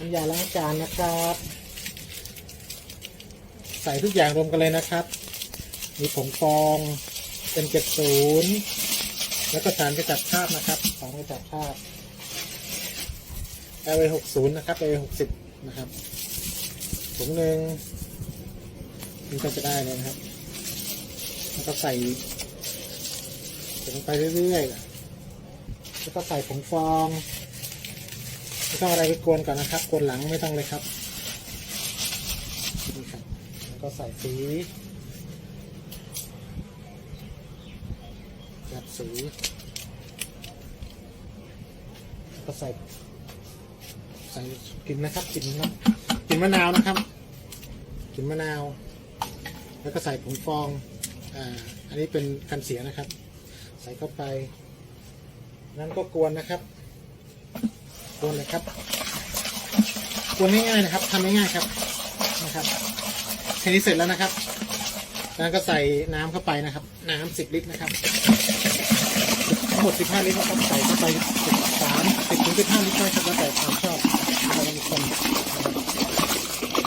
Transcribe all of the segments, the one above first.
น้ำยาล้างจานนะครับ ใส่ทุกอย่างรวมกันเลยนะครับ มีผงฟองเป็นเจ็ดศูนย์แล้วก็สารกระจัดคราบนะครับสารกระจัดคราบ LA หกศูนย์นะครับ LA หกสิบนะครับถุงหนึ่งนี่ก็จะได้เลยนะครับ แล้วก็ใส่ใส่ลงไปเรื่อยๆแล้วก็ใส่ผงฟอง ไม่ต้องอะไรไปกวนก่อนนะครับกวนหลังไม่ต้องเลยครับนี่ครับแล้วก็ใส่สีจัดสีก็ใส่ใส่กลิ่นนะครับกลิ่นนะกลิ่นมะนาวนะครับกลิ่นมะนาว แล้วก็ใส่ผงฟองอ่าอันนี้เป็นกันเสียนะครับ ใส่เข้าไป นั่นก็กวนนะครับ กวนเลยครับกวนง่ายๆนะครับทำง่ายๆครับนะครับแค่นี้เสร็จแล้วนะครับแล้วก็ใส่น้ำเข้าไปนะครับ น้ำสิบลิตรนะครับทั้งหมดสิบห้าลิตรนะครับใส่เข้าไปสิบสามสิบถึงสิบห้าลิตรก็ได้ครับแล้วแต่ความชอบเราก็มีคน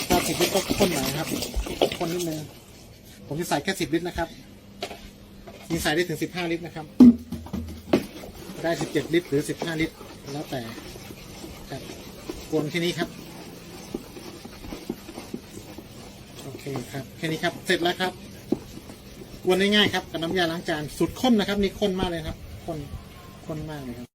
ถ้าสิบลิตรก็ข้นหน่อยนะครับข้นนิดนึงผมจะใส่แค่สิบลิตรนะครับมีใส่ได้ถึงสิบห้าลิตรนะครับ ได้สิบเจ็ดลิตรหรือสิบห้าลิตร แล้วแต่ กวนแค่นี้ครับ โอเคครับ แค่นี้ครับ เสร็จแล้วครับ กวนง่ายๆครับ กับน้ำยาล้างจานสุดข้นนะครับ นี่ข้นมากเลยครับ ข้น ข้นมากเลยครับ